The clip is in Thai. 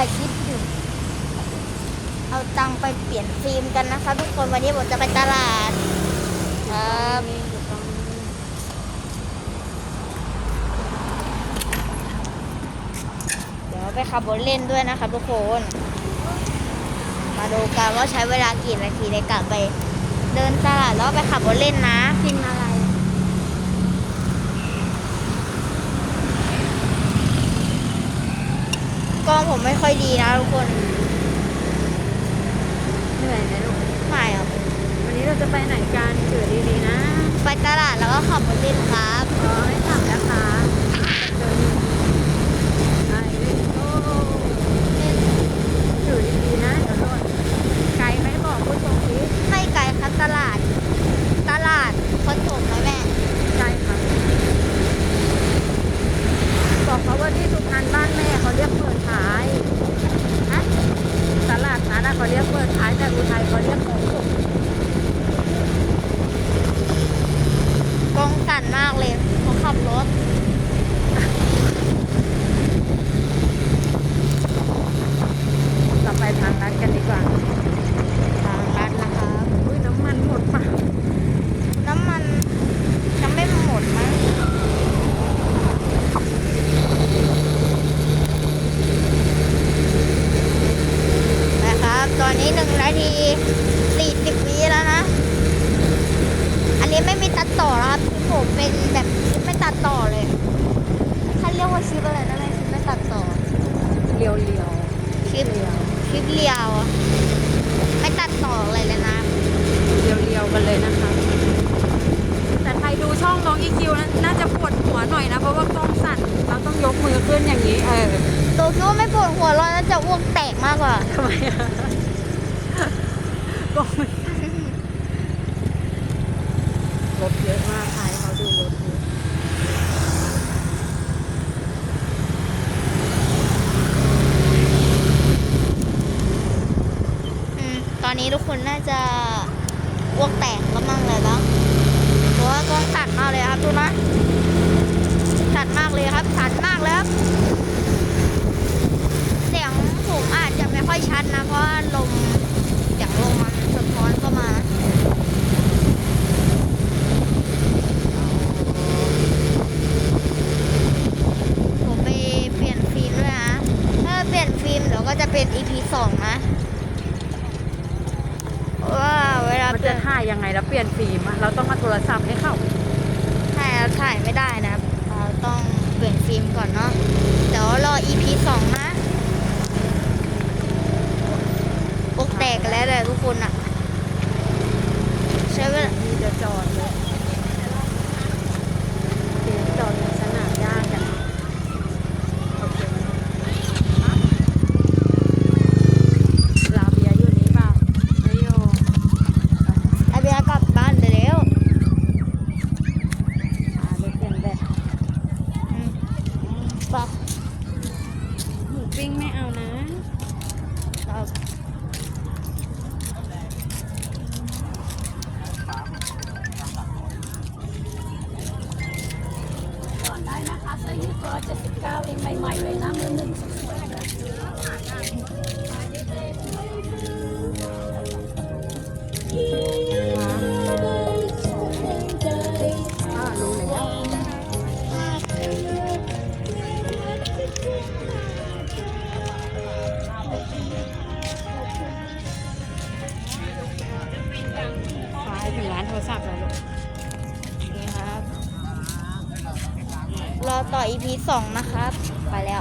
ถ่ายคลิปอยู่ เอาตังไปเปลี่ยนฟิล์มกันนะคะทุกคนวันนี้ผมจะไปตลาดครับนี่อยู่ตรงนี้เดี๋ยวไปขับรถเล่นด้วยนะครับทุกคน มาดูกันว่าใช้เวลากี่นาทีในการไปเดินตลาดแล้วไปขับรถเล่นนะกินอะไร กล้องผมไม่ค่อยดีนะทุกคนเหนื่อยไหมลูกไม่หรอกวันนี้เราจะไปไหนกันถือดีๆนะ ไปตลาดแล้วก็ขับรถเล่นครับ ขอให้ขับนะคะเดินไปเลยโอ้ถือดีๆนะเดี๋ยวโดนไกลไหมบอกผู้ชมสิ ไม่ไกลครับตลาด ตลาดคนถมนะแม่ ไกลค่ะบอกเขาว่าที่สุพรรณบ้านแม่เขาเรียกเปิดท้าย ฮะ ตลาดนั้นนะเขาเรียกเปิดท้ายแต่ อุทัยเขาเรียกของสุกกล้องกันมากเลยเขาขับรถ เราไปทางนั้นกันดีกว่า ทางรัดนะครับ อุ้ยน้ำมันหมดป่ะ น้ำมันยังไม่หมดมั้ง นะครับตอนนี้หนึ่งนาทีสี่สิบวิแล้วนะ อันนี้ไม่มีตัดต่อนะครับผมเป็นแบบคลิปไม่ตัดต่อเลยเขาเรียกว่าคลิปอะไรนะแม่คลิปไม่ตัดต่อเลียวเลียวคลิปคลิปเรียวอะไม่ตัดต่ออะไรเลยนะเลียวเลียวๆกันเลยนะคะแต่ใครดูช่องน้องอีคิวน่าจะปวดหัวหน่อยนะ เพราะว่ากล้องสั่นเราต้องยกมือขึ้นอย่างนี้เออตัวคิดว่าไม่ปวดหัวเราน่าจะอ้วกแตกมากกว่าทำไมอะ กล้อนรถเยอะมากใครเขาดูรถเยอะอืมตอนนี้ทุกคนน่าจะอ้วกแตกแล้วมั่งเลยแล้วเพราะว่ากล้องสั่นมากเลยครับดูนะสั่นมากเลยครับสั่นมากเลยครับ เสียงผมอาจจะไม่ค่อยชัดนะ เพราะว่าลมเสียงลมมันสะท้อนเข้ามา ผมไปเปลี่ยนฟิล์มด้วยนะ ถ้าเปลี่ยนฟิล์ม เดี๋ยวก็จะเป็น EP สองนะว่าเวลามันเปลี่จะยนถ่ายยังไงแล้วเปลี่ยนฟิล์มอะเราต้องมาโทรศัพท์ให้เขาถ่ายถ่ายไม่ได้นะครับเราต้องเปลี่ยนฟิล์มก่อนเนาะเดี๋ยวรอ EP สองนะปกแตกกันแล้วเลยทุกคนอะใช้เวลาที่จะจอดเลยโอเคจอดในสนามหญ้ากันโอเคลาเบียร์อยู่นี่เปล่าไม่อยู่ ไอเบียร์กลับบ้านไปแล้ว อ่าไปเปลี่ยนแบต อืม ปะหมูปิ้งไม่เอานะครับก่อนได้นะคะเสื้อยืดตัว79เองใหม่ๆเลยนะมือหนึ่ง ราทรศัพท์แล้วลูกนี่ครับ รอต่ออีพีสองนะครับ ไปแล้ว